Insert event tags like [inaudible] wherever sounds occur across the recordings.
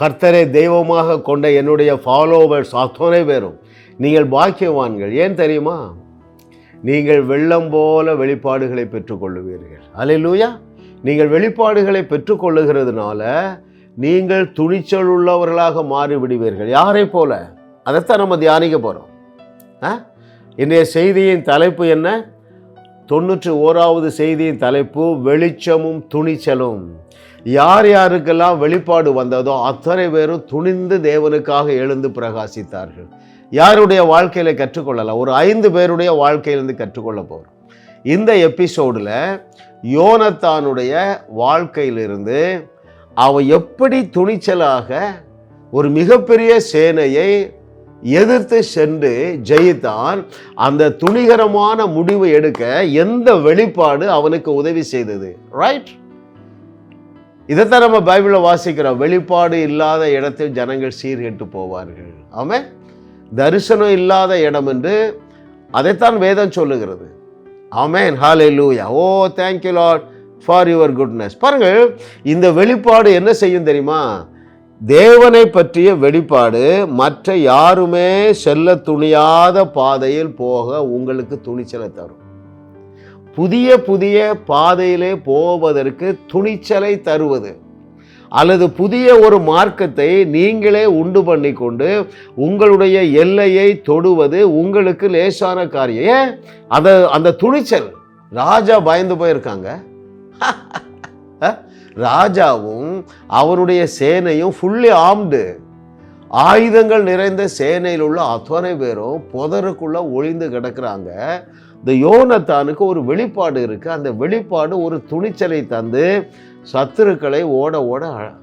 கர்த்தரை தெய்வமாக கொண்ட என்னுடைய ஃபாலோவர்ஸ் அத்தனை பேரும் நீங்கள் பாக்கியவான்கள். ஏன் தெரியுமா? நீங்கள் வெள்ளம் போல வெளிப்பாடுகளை பெற்றுக்கொள்ளுவீர்கள். அலையிலூயா நீங்கள் வெளிப்பாடுகளை பெற்றுக்கொள்ளுகிறதுனால நீங்கள் துணிச்சல் உள்ளவர்களாக மாறிவிடுவீர்கள். யாரை போல? அதைத்தான் நம்ம தியானிக்க போகிறோம் ஆ? இன்றைய செய்தியின் தலைப்பு என்ன? தொண்ணூற்றி ஓராவது செய்தியின் தலைப்பு வெளிச்சமும் துணிச்சலும். யார் யாருக்கெல்லாம் வெளிப்பாடு வந்ததோ அத்தனை பேரும் துணிந்து தேவனுக்காக எழுந்து பிரகாசித்தார்கள். யாருடைய வாழ்க்கையில் கற்றுக்கொள்ளலாம் ஒரு ஐந்து பேருடைய வாழ்க்கையிலிருந்து கற்றுக்கொள்ள போகிறோம் இந்த எபிசோடில் யோனத்தானுடைய வாழ்க்கையிலிருந்து அவன் எப்படி துணிச்சலாக ஒரு மிகப்பெரிய சேனையை எதிர்த்து சென்று ஜெயித்தான் அந்த துணிகரமான முடிவு எடுக்க எந்த வெளிப்பாடு அவனுக்கு உதவி செய்தது? ரைட் இதைத்தான் நம்ம பைபிளில் வாசிக்கிறோம். வெளிப்பாடு இல்லாத இடத்தில் ஜனங்கள் சீர்கெட்டு போவார்கள். ஆமாம் தரிசனம் இல்லாத இடம் என்று அதைத்தான் வேதம் சொல்லுகிறது. ஆமேன். Hallelujah oh thank you lot for your goodness பாருங்கள் இந்த வெளிப்பாடு என்ன செய்யும் தெரியுமா? தேவனை பற்றிய வெளிப்பாடு மற்ற யாருமே செல்ல துணியாத பாதையில் போக உங்களுக்கு துணிச்சலை தரும். புதிய புதிய பாதையிலே போவதற்கு துணிச்சலை தருவது. அல்லது புதிய ஒரு மார்க்கத்தை நீங்களே உண்டு பண்ணி கொண்டு உங்களுடைய எல்லையை தொடுவது உங்களுக்கு லேசான காரியம். ஏன்? அந்த அந்த துணிச்சல். ராஜா பயந்து போயிருக்காங்க. [laughs] ராஜாவும் அவருடைய சேனையும் ஃபுல்லி ஆம்டு ஆயுதங்கள் நிறைந்த சேனையில் உள்ள அத்தனை பேரும் புதருக்குள்ள ஒளிந்து கிடக்குறாங்க. இந்த யோனத்தானுக்கு ஒரு வெளிப்பாடு இருக்குது அந்த வெளிப்பாடு ஒரு துணிச்சலை தந்து சத்துருக்களை ஓட ஓட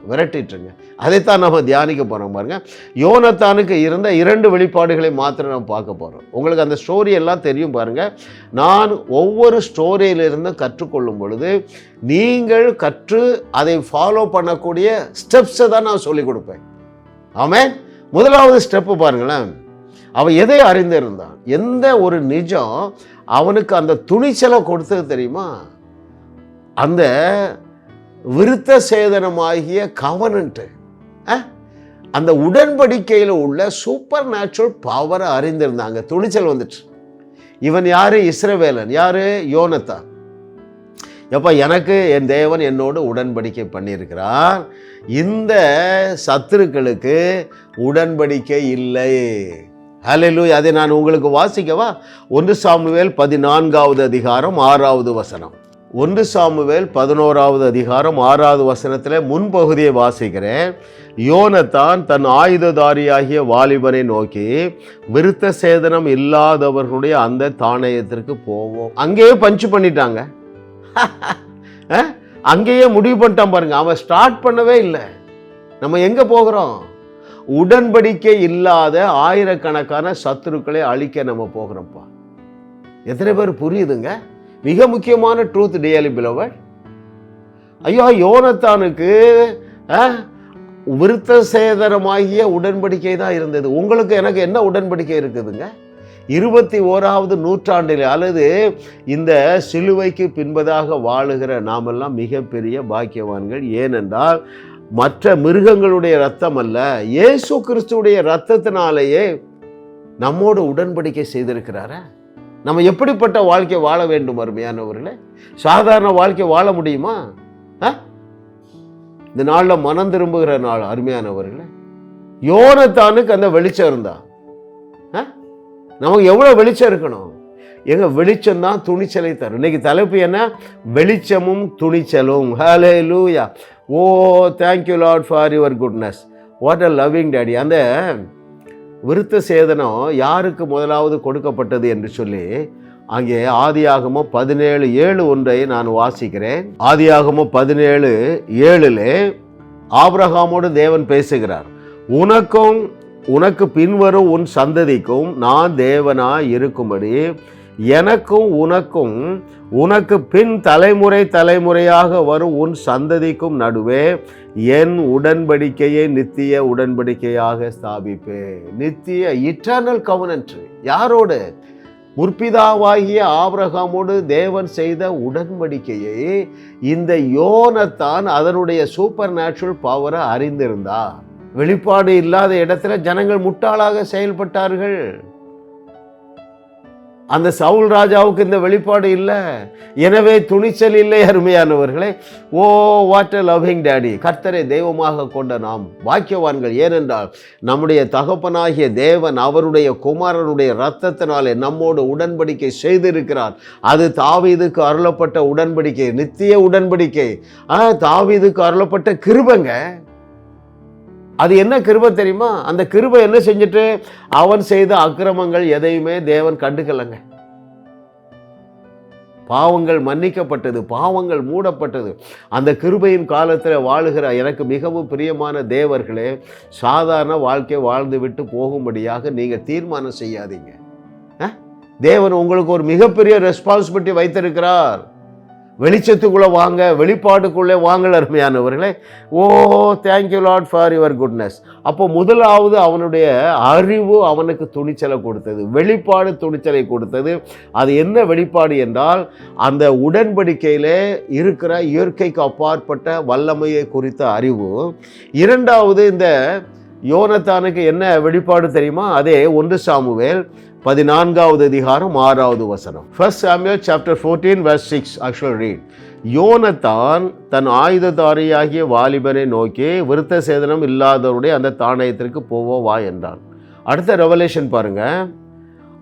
விரட்டிட்டுருங்க. அதைத்தான் நம்ம தியானிக்க போகிறோம் பாருங்கள் யோனத்தானுக்கு இருந்த இரண்டு வெளிப்பாடுகளை மாத்திரம் நம்ம பார்க்க போகிறோம் உங்களுக்கு அந்த ஸ்டோரி எல்லாம் தெரியும் பாருங்கள் நான் ஒவ்வொரு ஸ்டோரியிலிருந்தும் கற்றுக்கொள்ளும் பொழுது நீங்கள் கற்று அதை ஃபாலோ பண்ணக்கூடிய ஸ்டெப்ஸை தான் நான் சொல்லிக் கொடுப்பேன். ஆமாம் முதலாவது ஸ்டெப்பு பாருங்களேன். அவன் எதை அறிந்திருந்தான்? எந்த ஒரு நிஜம் அவனுக்கு அந்த துணிச்சலை கொடுத்தது தெரியுமா? அந்த விருத்த சேதனமாகிய கவனன்ட்டு. அந்த உடன்படிக்கையில் உள்ள சூப்பர் நேச்சுரல் பவரை அறிந்திருந்தாங்க துணிச்சல் வந்துட்டு இவன் யாரு? இஸ்ரவேலன். யார்? யோனத்தா எப்போ எனக்கு என் தேவன் என்னோடு உடன்படிக்கை பண்ணியிருக்கிறார். இந்த சத்துருக்களுக்கு உடன்படிக்கை இல்லை. ஹலெலு அதை நான் உங்களுக்கு வாசிக்கவா? ஒன்று சாமுவேல் பதினான்காவது அதிகாரம் ஆறாவது வசனம். ஒன்று சாமுவேல் பதினோராவது அதிகாரம் ஆறாவது வசனத்தில் முன்பகுதியை வாசிக்கிறேன். யோனத்தான் தன் ஆயுததாரியாகிய வாலிபனை நோக்கி விருத்த சேதனம் இல்லாதவர்களுடைய அந்த தானயத்திற்கு போவோம். அங்கேயே பஞ்சு பண்ணிட்டாங்க. [laughs] அங்கேயே முடிவு பண்ணிட்டான் பாருங்க. அவன் ஸ்டார்ட் பண்ணவே இல்லை. நம்ம எங்கே போகிறோம்? உடன்படிக்கை இல்லாத ஆயிரக்கணக்கான சத்துருக்களை அழிக்க நம்ம போகிறோம்ப்பா. எத்தனை பேர் புரியுதுங்க? மிக முக்கியமான ட்ரூத் டியலி பிலவர் ஐயோ யோனத்தானுக்கு விருத்த சேதனமாகிய உடன்படிக்கை தான் இருந்தது. உங்களுக்கு எனக்கு என்ன உடன்படிக்கை இருக்குதுங்க? இருபத்தி ஓராவது நூற்றாண்டில் அல்லது இந்த சிலுவைக்கு பின்பதாக வாழுகிற நாமெல்லாம் மிகப்பெரிய பாக்கியவான்கள். ஏனென்றால் மற்ற மிருகங்களுடைய ரத்தம் அல்ல இயேசு கிறிஸ்துடைய ரத்தத்தினாலேயே நம்மோட உடன்படிக்கை செய்திருக்கிறாரா? நம்ம எப்படிப்பட்ட வாழ்க்கை வாழ வேண்டும் அருமையானவர்களே? சாதாரண வாழ்க்கை வாழ முடியுமா? இந்த நாளில் மனம் திரும்புகிற நாள் அருமையானவர்களே. யோனத்தானுக்கு அந்த வெளிச்சம் இருந்தா. நமக்கு எவ்வளோ வெளிச்சம் இருக்கணும்? எங்க வெளிச்சம் தான் துணிச்சலை தரும். இன்னைக்கு தலைப்பு என்ன? வெளிச்சமும் துணிச்சலும். Hallelujah oh thank you lot for your goodness what a loving daddy அந்த விருத்த சேதனம் யாருக்கு முதலாவது கொடுக்கப்பட்டது என்று சொல்லி அங்கே ஆதியாகமோ பதினேழு ஏழு ஒன்றை நான் வாசிக்கிறேன். ஆதியாகமோ பதினேழு ஏழில் ஆப்ரஹாமோடு தேவன் பேசுகிறார். உனக்கும் உனக்கு பின்வரும் உன் சந்ததிக்கும் நான் தேவனாய் இருக்கும்படி எனக்கும் உனக்கும் உனக்கு பின் தலைமுறை தலைமுறையாக வரும் உன் சந்ததிக்கும் நடுவே என் உடன்படிக்கையை நித்திய உடன்படிக்கையாக ஸ்தாபிப்பேன். நித்திய இட்டர்னல் கவனன்று யாரோடு? முற்பிதாவாகிய ஆபிரகாமோடு தேவன் செய்த உடன்படிக்கையை இந்த யோனத்தான் அதனுடைய சூப்பர் நேச்சுரல் பவரை அறிந்திருந்தா வெளிப்பாடு இல்லாத இடத்துல ஜனங்கள் முட்டாளாக செயல்பட்டார்கள். அந்த சவுல் ராஜாவுக்கு இந்த வெளிப்பாடு இல்லை. எனவே துணிச்சல் இல்லை அருமையானவர்களே. Oh what a loving daddy கர்த்தரை தெய்வமாக கொண்ட நாம் வாக்கியவான்கள் ஏனென்றால் நம்முடைய தகப்பனாகிய தேவன் அவருடைய குமாரனுடைய இரத்தத்தினாலே நம்மோடு உடன்படிக்கை செய்திருக்கிறார். அது தாவீதுக்கு அருளப்பட்ட உடன்படிக்கை நித்திய உடன்படிக்கை. ஆ, தாவீதுக்கு அருளப்பட்ட கிருபங்க. அது என்ன கிருபை தெரியுமா? அந்த கிருபை என்ன செஞ்சுட்டு? அவன் செய்த அக்கிரமங்கள் எதையுமே தேவன் கண்டுக்கலைங்க. பாவங்கள் மன்னிக்கப்பட்டது பாவங்கள் மூடப்பட்டது. அந்த கிருபையின் காலத்தில் வாழுகிற எனக்கு மிகவும் பிரியமான தேவர்களே சாதாரண வாழ்க்கை வாழ்ந்து விட்டு போகும்படியாக நீங்கள் தீர்மானம் செய்யாதீங்க. தேவன் உங்களுக்கு ஒரு மிகப்பெரிய ரெஸ்பான்சிபிலிட்டி வைத்திருக்கிறார். வெளிச்சத்துக்குள்ளே வாங்க வெளிப்பாட்டுக்குள்ளே வாங்கல அருமையானவர்களே. ஓ thank you lot for your goodness அப்போ முதலாவது அவனுடைய அறிவு அவனுக்கு துணிச்சலை கொடுத்தது. வெளிப்பாடு துணிச்சலை கொடுத்தது. அது என்ன வெளிப்பாடு என்றால் அந்த உடன்படிக்கையில் இருக்கிற இயற்கைக்கு அப்பாற்பட்ட வல்லமையை குறித்த அறிவு. இரண்டாவது இந்த யோனத்தானுக்கு என்ன வெளிப்பாடு தெரியுமா? அதே ஒன்று சாமுவேல் பதினான்காவது அதிகாரம் ஆறாவது வசனம். First Samuel chapter fourteen verse six actual read யோனத்தான் தன் ஆயுததாரியாகிய வாலிபனை நோக்கி விருத்த சேதனம் இல்லாதவருடைய அந்த தானயத்திற்கு போவோ வா என்றான். அடுத்த ரெவலேஷன் பாருங்க.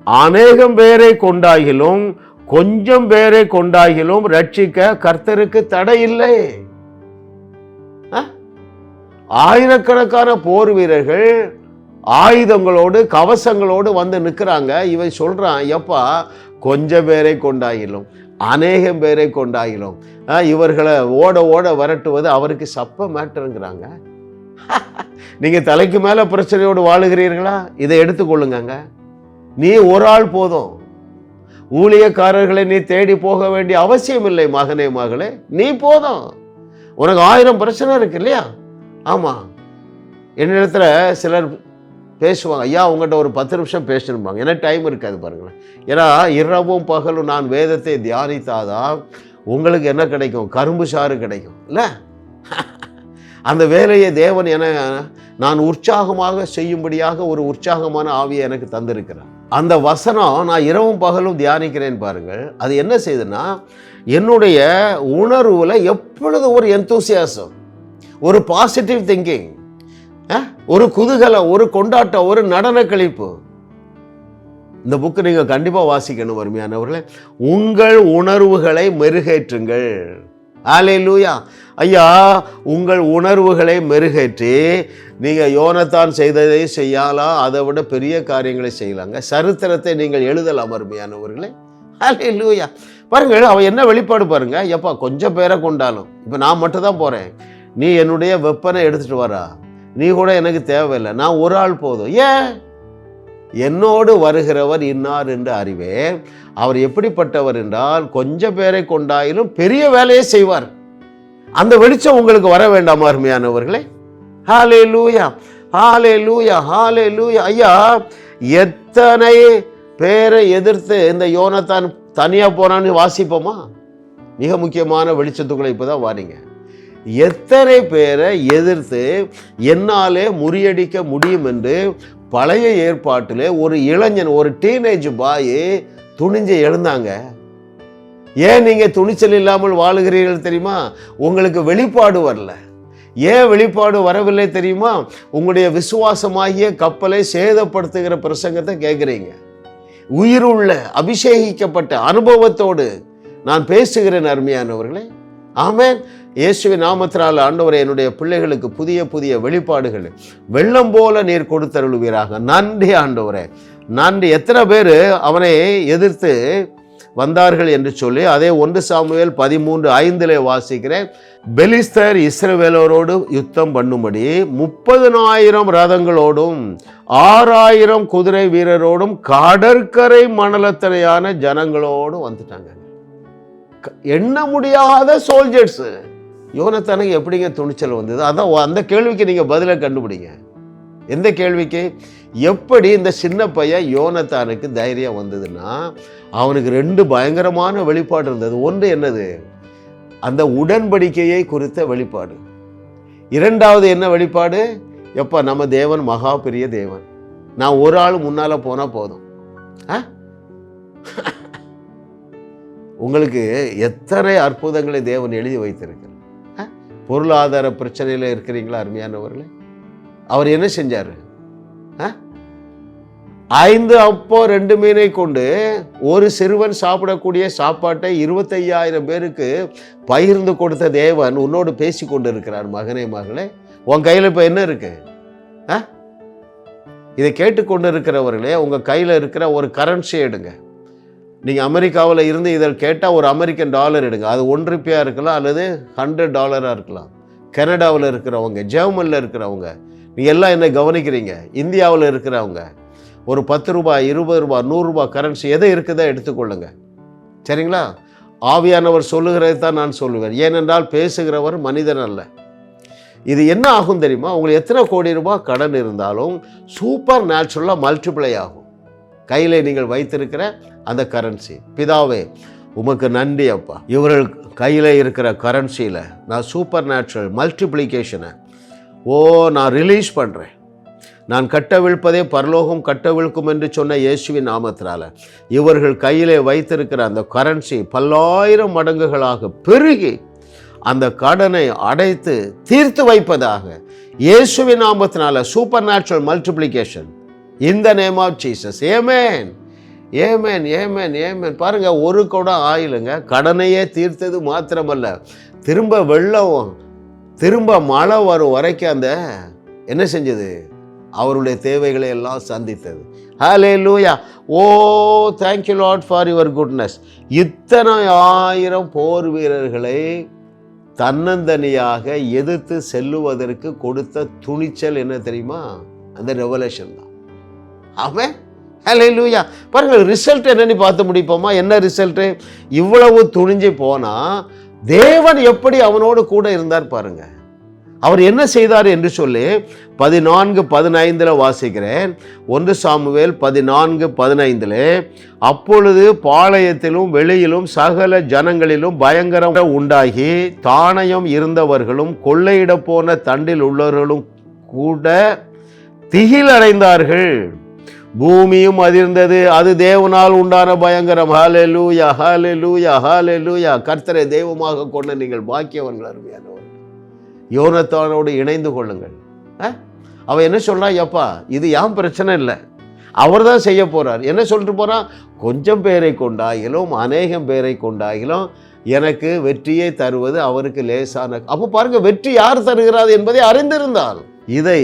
அநேகம் பேரை கொண்டாகிலும் கொஞ்சம் பேரை கொண்டாகிலும் ரட்சிக்க கர்த்தருக்கு தடை இல்லை ஆயிரக்கணக்கான போர் வீரர்கள் ஆயுதங்களோடு கவசங்களோடு வந்து நிற்கிறாங்க. இவன் சொல்கிறான் எப்பா கொஞ்சம் பேரை கொண்டாகிலும் அநேகம் பேரை கொண்டாகிலும் இவர்களை ஓட ஓட விரட்டுவது அவருக்கு சப்ப மேட்டருங்கிறாங்க. [laughs] நீங்கள் தலைக்கு மேலே பிரச்சனையோடு வாழுகிறீர்களா? இதை எடுத்துக்கொள்ளுங்க நீ ஒரு ஆள் போதும். ஊழியக்காரர்களை நீ தேடி போக வேண்டிய அவசியம் இல்லை மகனே மகளே. நீ போதும். உனக்கு ஆயிரம் பிரச்சனை இருக்கு இல்லையா? ஆமாம் என்னிடத்துல சிலர் பேசுவாங்க ஐயா உங்கள்கிட்ட ஒரு பத்து நிமிஷம் பேசணும்பாங்க. ஏன்னா டைம் இருக்காது பாருங்களேன். ஏன்னா இரவும் பகலும் நான் வேதத்தை தியானித்தாதான் உங்களுக்கு என்ன கிடைக்கும்? கரும்பு சாறு கிடைக்கும் இல்லை? [laughs] அந்த வேலையை தேவன் என நான் உற்சாகமாக செய்யும்படியாக ஒரு உற்சாகமான ஆவியை எனக்கு தந்திருக்கிறார். அந்த வசனம் நான் இரவும் பகலும் தியானிக்கிறேன் பாருங்கள். அது என்ன செய்யுதுன்னா என்னுடைய உணர்வில் எப்பொழுது ஒரு எந்தூசியாசம் ஒரு பாசிட்டிவ் திங்கிங் ஒரு குதூகலம் ஒரு கொண்டாட்டம் ஒரு நடன கழிப்பு. இந்த புக்கு நீங்கள் கண்டிப்பாக வாசிக்கணும் அருமையானவர்களே உங்கள் உணர்வுகளை மெருகேற்றுங்கள். ஆலே லூயா ஐயா உங்கள் உணர்வுகளை மெருகேற்றி நீங்கள் யோனத்தான் செய்ததை செய்யலாம் அதை விட பெரிய காரியங்களை செய்யலாங்க. சரித்திரத்தை நீங்கள் எழுதலாம் அருமையானவர்களே ஆலே லூயா பாருங்கள் அவன் என்ன வெளிப்பாடு பாருங்க. எப்பா கொஞ்சம் பேரை கொண்டாலும். இப்போ நான் மட்டும் தான் போகிறேன் நீ என்னுடைய வெப்பனை எடுத்துகிட்டு வரா நீ கூட எனக்கு தேவையில்லை. நான் ஒரு ஆள் போதும். ஏன்? என்னோடு வருகிறவர் இன்னார் என்று அறிவேன். அவர் எப்படிப்பட்டவர் என்றால் கொஞ்சம் பேரை கொண்டாயிலும் பெரிய வேலையை செய்வார். அந்த வெளிச்சம் உங்களுக்கு வர வேண்டாமா அருமையானவர்களே. ஹாலே லூயா ஹாலே லூயா ஹாலே லூயா ஐயா எத்தனை பேரை எதிர்த்து இந்த யோனத்தான் தனியாக போனான்னு வாசிப்போமா? மிக முக்கியமான வெளிச்சத்துக்குள்ளே இப்போ தான் வாரீங்க. எத்தனை பேரை எதிர்த்து என்னாலே முறியடிக்க முடியும் என்று பழைய ஏற்பாட்டில் ஒரு இளைஞன் ஒரு டீனேஜ் பாய் துணிஞ்சு எழுந்தாங்க. ஏன் நீங்கள் துணிச்சல் இல்லாமல் வாழுகிறீர்கள் தெரியுமா? உங்களுக்கு வெளிப்பாடு வரல. ஏன் வெளிப்பாடு வரவில்லை தெரியுமா? உங்களுடைய விசுவாசமாகிய கப்பலை சேதப்படுத்துகிற பிரசங்கத்தை கேட்குறீங்க. உயிருள்ள அபிஷேகிக்கப்பட்ட அனுபவத்தோடு நான் பேசுகிறேன் அருமையானவர்களே. ஆமேன். இயேசுவின் நாமத்தினால் ஆண்டவரை என்னுடைய பிள்ளைகளுக்கு புதிய புதிய வெளிப்பாடுகள் வெள்ளம் போல நீர் கொடுத்தருளுவீராக. நன்றி ஆண்டவரே. நன்றி. எத்தனை பேர் அவனை எதிர்த்து வந்தார்கள் என்று சொல்லி அதே ஒன்று சாமுவேல் பதிமூன்று ஐந்திலே வாசிக்கிறேன். பெலிஸ்தர் இஸ்ரவேலரோடு யுத்தம் பண்ணும்படி முப்பதனாயிரம் ரதங்களோடும் ஆறாயிரம் குதிரை வீரரோடும் கடற்கரை மணலத்தனையான ஜனங்களோடும் வந்துட்டாங்க எண்ண முடியாத சோல்ஜர்ஸு யோனத்தானுக்கு எப்படிங்க துணிச்சல் வந்தது? அதான் அந்த கேள்விக்கு நீங்கள் பதிலை கண்டுபிடிங்க. எந்த கேள்விக்கு? எப்படி இந்த சின்ன பையன் யோனத்தானுக்கு தைரியம் வந்ததுன்னா அவனுக்கு ரெண்டு பயங்கரமான வெளிப்பாடு இருந்தது. ஒன்று என்னது? அந்த உடன்படிக்கையை குறித்த வெளிப்பாடு. இரண்டாவது என்ன வெளிப்பாடு? எப்போ நம்ம தேவன் மகா பெரிய தேவன். நான் ஒரு ஆள் முன்னால் போனால் போதும். ஆ? உங்களுக்கு எத்தனை அற்புதங்களை தேவன் எழுதி வைத்திருக்கிறார்? பொருளாதார பிரச்சனையில் இருக்கிறீங்களா அருமையானவர்களே? அவர் என்ன செஞ்சார்? ஐந்து அப்போ ரெண்டு மீனை கொண்டு ஒரு சிறுவன் சாப்பிடக்கூடிய சாப்பாட்டை இருபத்தையாயிரம் பேருக்கு பகிர்ந்து கொடுத்த தேவன் உன்னோடு பேசி கொண்டு இருக்கிறார் மகனே மகளே. உன் கையில் இப்போ என்ன இருக்கு? இதை கேட்டுக்கொண்டு இருக்கிறவர்களே உங்கள் கையில் இருக்கிற ஒரு கரன்சி எடுங்க. நீங்கள் அமெரிக்காவில் இருந்து இதில் கேட்டால் ஒரு அமெரிக்கன் டாலர் எடுங்க. அது ஒன் ருப்பியாக இருக்கலாம் அல்லது ஹண்ட்ரட் டாலராக இருக்கலாம். கனடாவில் இருக்கிறவங்க ஜெர்மனில் இருக்கிறவங்க நீங்கள் எல்லாம் என்ன கவனிக்கிறீங்க? இந்தியாவில் இருக்கிறவங்க ஒரு பத்து ரூபாய் இருபது ரூபாய் நூறுரூபா கரன்சி எதை இருக்குதோ எடுத்துக்கொள்ளுங்க சரிங்களா? ஆவியானவர் சொல்லுகிறதை தான் நான் சொல்லுவேன். ஏனென்றால் பேசுகிறவர் மனிதன் அல்ல. இது என்ன ஆகும் தெரியுமா? உங்களுக்கு எத்தனை கோடி ரூபாய் கடன் இருந்தாலும் சூப்பர் நேச்சுரலாக மல்டிப்ளை ஆகும். கையில் நீங்கள் வைத்திருக்கிற அந்த கரன்சி பிதாவே உமக்கு நன்றி அப்பா. இவர்கள் கையில் இருக்கிற கரன்சியில் நான் சூப்பர் நேச்சுரல் மல்டிப்ளிகேஷனை ஓ நான் ரிலீஸ் பண்ணுறேன் நான் கட்டவிழ்ப்பதே பரலோகம் கட்டவிழ்க்கும் என்று சொன்ன இயேசுவின் நாமத்தினால இவர்கள் கையிலே வைத்திருக்கிற அந்த கரன்சி பல்லாயிரம் மடங்குகளாக பெருகி அந்த கடனை அடைத்து தீர்த்து வைப்பதாக இயேசுவின் நாமத்தினால supernatural multiplication in the name of Jesus amen amen amen ஏமேன் பாருங்க ஒரு குடம் ஆயிலுங்க. கடனையே தீர்த்தது மாத்திரமல்ல. திரும்ப வெள்ளம் திரும்ப மழை வரும் வரைக்கும் அந்த என்ன செஞ்சது? அவருடைய தேவைகளை எல்லாம் சந்தித்தது. Hallelujah oh thank you lot for your goodness இத்தனை ஆயிரம் போர் வீரர்களை தன்னந்தனியாக எதிர்த்து செல்லுவதற்கு கொடுத்த துணிச்சல் என்ன தெரியுமா? அந்த ரெவலேஷன் தான். ஆமே ஹலே லூயா பாருங்கள் ரிசல்ட் என்னன்னு பார்த்து முடிப்போமா? என்ன ரிசல்ட்டு இவ்வளவு துணிஞ்சு போனால் தேவன் எப்படி அவனோடு கூட இருந்தார் பாருங்க. அவர் என்ன செய்தார் என்று சொல்லி பதினான்கு பதினைந்தில் வாசிக்கிறேன். ஒன்று சாமுவேல் பதினான்கு பதினைந்தில் அப்பொழுது பாளையத்திலும் வெளியிலும் சகல ஜனங்களிலும் பயங்கரம் உண்டாகி தானயம் இருந்தவர்களும் கொள்ளையிட போன தண்டில் உள்ளவர்களும் கூட திகில் அடைந்தார்கள் பூமியும் அதிர்ந்தது. அது தேவனால் உண்டான பயங்கரம். ஹாலெலூயா ஹாலெலூயா ஹாலெலூயா கர்த்தரை தெய்வமாக கொண்ட நீங்கள் பாக்கியவன்கள் அருமையானவர் யோனத்தானோடு இணைந்து கொள்ளுங்கள். ஆ? அவன் என்ன சொல்றான் எப்பா இது ஏன் பிரச்சனை இல்லை. அவர் தான் செய்ய போகிறார் என்ன சொல்லிட்டு போகிறான் கொஞ்சம் பேரை கொண்டாகிலும் அநேகம் பேரை கொண்டாகிலும் எனக்கு வெற்றியை தருவது அவருக்கு லேசான அப்போ பாருங்கள் வெற்றி யார் தருகிறார் என்பதை அறிந்திருந்தால் இதை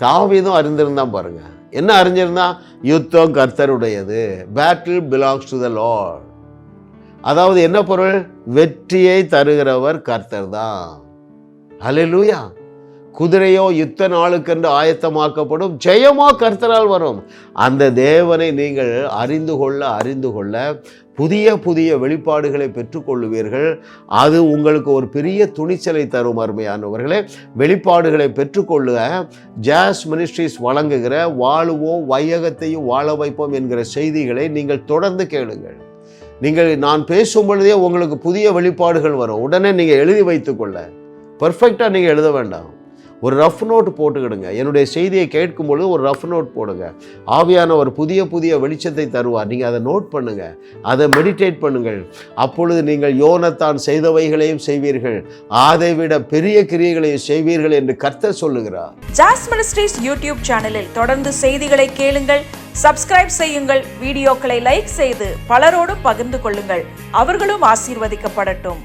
தாவீதும் அறிந்திருந்தான் பாருங்கள் என்ன அறிஞ்சிருந்தான் யுத்தம் கர்த்தருடையது. Battle belongs to the lord அதாவது என்ன பொருள்? வெற்றியை தருகிறவர் கர்த்தர் தான். ஹalleluya குதிரையோ யுத்த நாளுக்கென்று ஆயத்தமாக்கப்படும் ஜெயமோ கர்த்தரால் வரும். அந்த தேவனை நீங்கள் அறிந்து கொள்ள அறிந்து கொள்ள புதிய புதிய வெளிப்பாடுகளை பெற்றுக்கொள்ளுவீர்கள். அது உங்களுக்கு ஒரு பெரிய துணிச்சலை தரும் அருமையானவர்களே. வெளிப்பாடுகளை பெற்றுக்கொள்ளுக. ஜாஸ் மினிஸ்ட்ரிஸ் வழங்குகிற வாழுவோம் வையகத்தையும் வாழ வைப்போம் என்கிற செய்திகளை நீங்கள் தொடர்ந்து கேளுங்கள். நீங்கள் நான் பேசும் பொழுதே உங்களுக்கு புதிய வெளிப்பாடுகள் வரும். உடனே நீங்கள் எழுதி வைத்துக்கொள்ள. பர்ஃபெக்டாக நீங்கள் எழுத வேண்டாம். ஒரு ரஃப் நோட் போட்டுக்கிடுங்க. என்னுடைய செய்தியை கேட்கும் பொழுது ஒரு ரஃப் நோட் போடுங்க. ஆவியான ஒரு புதிய புதிய வெளிச்சத்தை தருவார். நீங்கள் அதை நோட் பண்ணுங்க. அதை மெடிடேட் பண்ணுங்கள். அப்பொழுது நீங்கள் யோனத்தான் செய்தவைகளையும் செய்வீர்கள். அதை விட பெரிய கிரியைகளையும் செய்வீர்கள் என்று கர்த்தர் சொல்லுகிறார். ஜாஸ் மினிஸ்ட்ரீஸ் யூடியூப் சேனலில் தொடர்ந்து செய்திகளை கேளுங்கள். சப்ஸ்கிரைப் செய்யுங்கள். வீடியோக்களை லைக் செய்து பலரோடும் பகிர்ந்து கொள்ளுங்கள். அவர்களும் ஆசீர்வதிக்கப்படட்டும்.